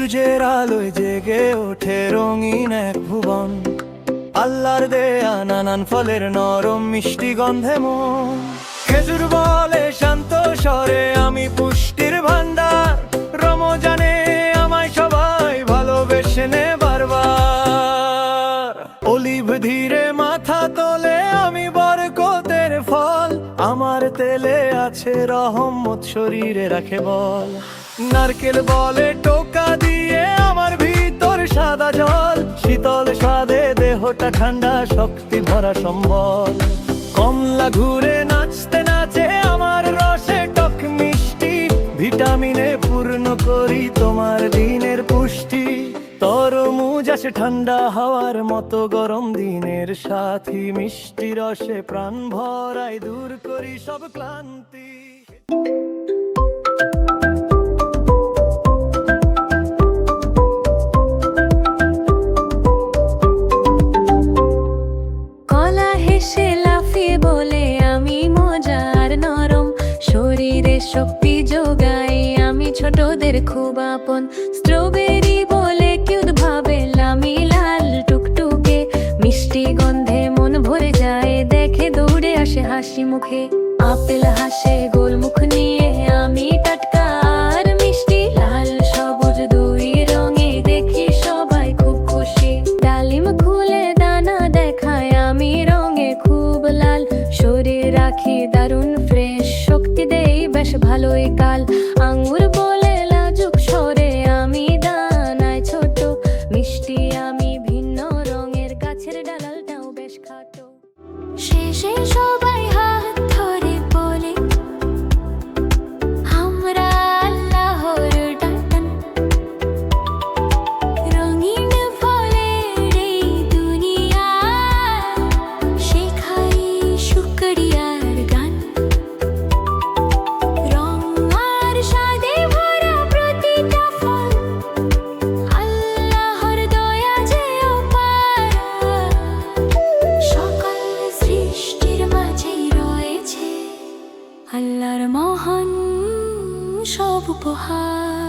সূর্যের আলোয় জেগে ওঠে রঙিন এক ভুবন। আল্লাহর দেয়া নানান ফলের নরম মিষ্টি গন্ধে মন। খেজুর বলে শান্ত স্বরে আমি পুষ্টির ভান্ডার রমজানে আমায় সবাই ভালোবেসে নে বারবার। অলিভ ধীরে মাথা তোলে আমি বরকতের ফল। আমার তেলে আছে রহমত শরীরে রাখে বল। নারকেল বলে টোকা দিয়ে আমার ভিতর সাদা জল। শীতল স্বাদে দেহটা ঠান্ডা, শক্তি ভরা সম্বল। কমলা ঘুরে নাচতে নাচে আমার রসে টক মিষ্টি। ভিটামিনে পূর্ণ করি তোমার দিনের পুষ্টি। তরমুজ আসে ঠান্ডা হাওয়ার মতো, গরম দিনের সাথী। মিষ্টি রসে প্রাণ ভরাই দূর করি সব ক্লান্তি। কলা লাফিয়ে বলে, আমি মজার নরম। শরীরে শক্তি যোগাই আমি ছোটদের খুব আপন। স্ট্রবেরি বলে, কিউট ভাবে লামি লাল টুকটুকে। মিষ্টি গন্ধে মন ভরে যায়, দেখে দৌড়ে আসে হাসি মুখে। আপেল হাসে, গোলমুখ নিয়ে ভালোই কাল। আঙ্গুর বলে লাজুক সরে আমি দানায় ছোট। মিষ্টি আমি ভিন্ন রঙের, গাছের ডালালটাও বেশ খাটো। শেষে সবাই রয়েছে আল্লাহর মহান সব উপহার